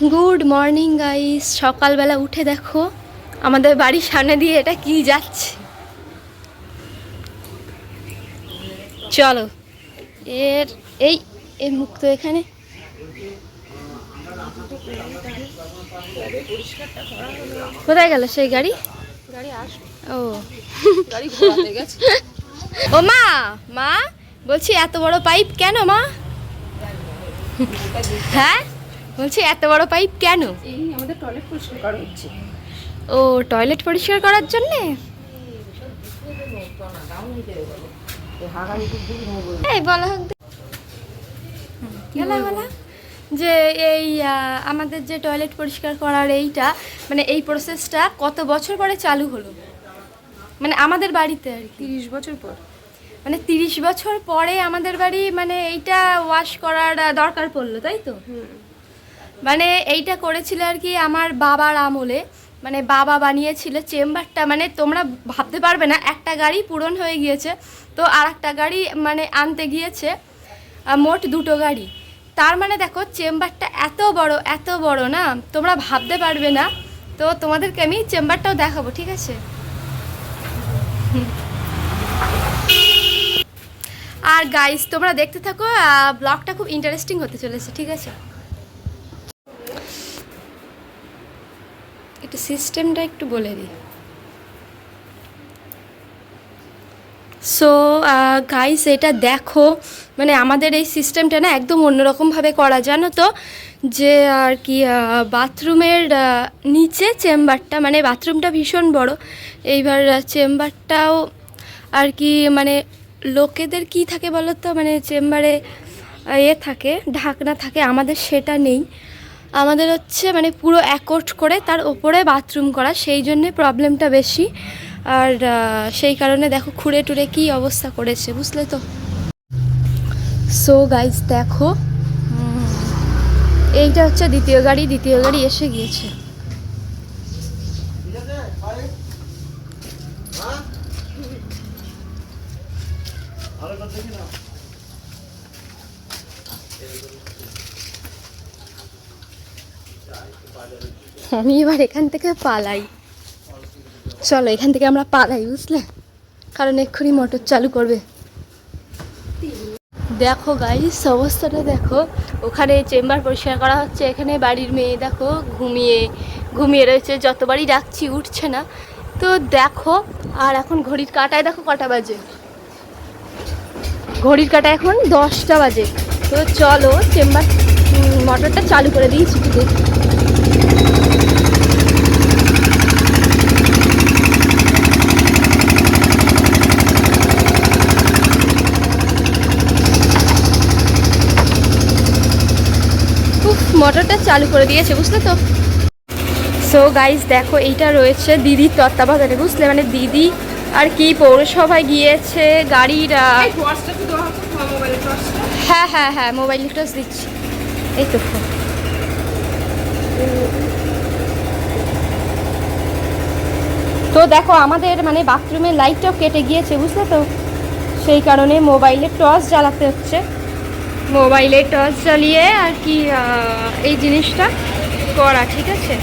Good morning guys সকালবেলা উঠে দেখো আমাদের বাড়ির সামনে দিয়ে এটা কি যাচ্ছে? চলো এর এই এর মুখ তো এখানে। কোথায় গেল সেই গাড়ি? ও। ও মা মা বলছি এত বড় পাইপ কেন মা? হ্যাঁ? বলছি এত বড় পাইপ কেন? এই আমাদের টয়লেট পরিষ্কার করা হচ্ছে। ও টয়লেট পরিষ্কার করার জন্যে? এই বলা। হোক বলা। বলা যে এই আমাদের যে টয়লেট পরিষ্কার করার এইটা মানে এই প্রসেসটা কত বছর পরে চালু হলো? মানে আমাদের বাড়িতে আর কি। তিরিশ বছর পর। মানে তিরিশ বছর পরে আমাদের বাড়ি মানে এইটা ওয়াশ করার দরকার পড়ল তাই তো? মানে এইটা করেছিল আর কি আমার বাবার আমলে। মানে বাবা বানিয়েছিল চেম্বারটা মানে তোমরা ভাবতে পারবে না, একটা গাড়ি পূরণ হয়ে গিয়েছে, তো আর একটা গাড়ি মানে আনতে গিয়েছে মোট দুটো গাড়ি। তার মানে দেখো, চেম্বারটা এত বড় এত বড় না, তোমরা ভাবতে পারবে না। তো তোমাদেরকে আমি চেম্বারটাও দেখাবো, ঠিক আছে? আর গাইস তোমরা দেখতে থাকো ব্লগটা খুব ইন্টারেস্টিং হতে চলেছে, ঠিক আছে? একটু সিস্টেমটা একটু বলে দিই। সো গাইস এটা দেখো মানে আমাদের এই সিস্টেমটা না একদম অন্যরকমভাবে করা, জানো তো? যে আর কি বাথরুমের নিচে চেম্বারটা মানে বাথরুমটা ভীষণ বড়, এইবার চেম্বারটাও আর কি মানে লোকেদের কি থাকে বলো তো? মানে চেম্বারে এ থাকে, ঢাকনা থাকে, আমাদের সেটা নেই। আমাদের হচ্ছে মানে পুরো অ্যাকোট করে তার ওপরে বাথরুম করা, সেই জন্যে প্রবলেমটা বেশি। আর সেই কারণে দেখো খুঁড়ে টুড়ে কী অবস্থা করেছে, বুঝলে তো? সো গাইজ দেখো এইটা হচ্ছে দ্বিতীয় গাড়ি দ্বিতীয় গাড়ি এসে গিয়েছে। আমি এবার এখান থেকে পালাই। চলো, এখান থেকে আমরা পালাই, বুঝলে? কারণ এক্ষুনি মোটর চালু করবে। দেখো গাইস অবস্থাটা দেখো। ওখানে চেম্বার পরিষ্কার করা হচ্ছে। এখানে বাড়ির মেয়ে, দেখো, ঘুমিয়ে ঘুমিয়ে রয়েছে। যতবারই ডাকছি, উঠছে না। তো দেখো, আর এখন ঘড়ির কাটায় দেখো কটা বাজে? ঘড়ির কাটা এখন দশটা বাজে। তো চলো, চেম্বার মোটরটা চালু করে দিয়েছি একটু মোটরটা চালু করে দিয়েছে বুঝলে তো? সো গাইস দেখো এইটা রয়েছে দিদির তত্ত্বাবধানে বুঝলে? মানে দিদি আর কি পৌরসভায় গিয়েছে গাড়ির হ্যাঁ হ্যাঁ হ্যাঁ মোবাইল টস দিচ্ছি। এই তো। তো দেখো আমাদের মানে বাথরুমের লাইটটাও কেটে গিয়েছে বুঝলে তো? সেই কারণে মোবাইলে টর্চ জ্বালাতে হচ্ছে। মোবাইলে টর্চ চালিয়ে আর কি এই জিনিসটা করা ঠিক আছে?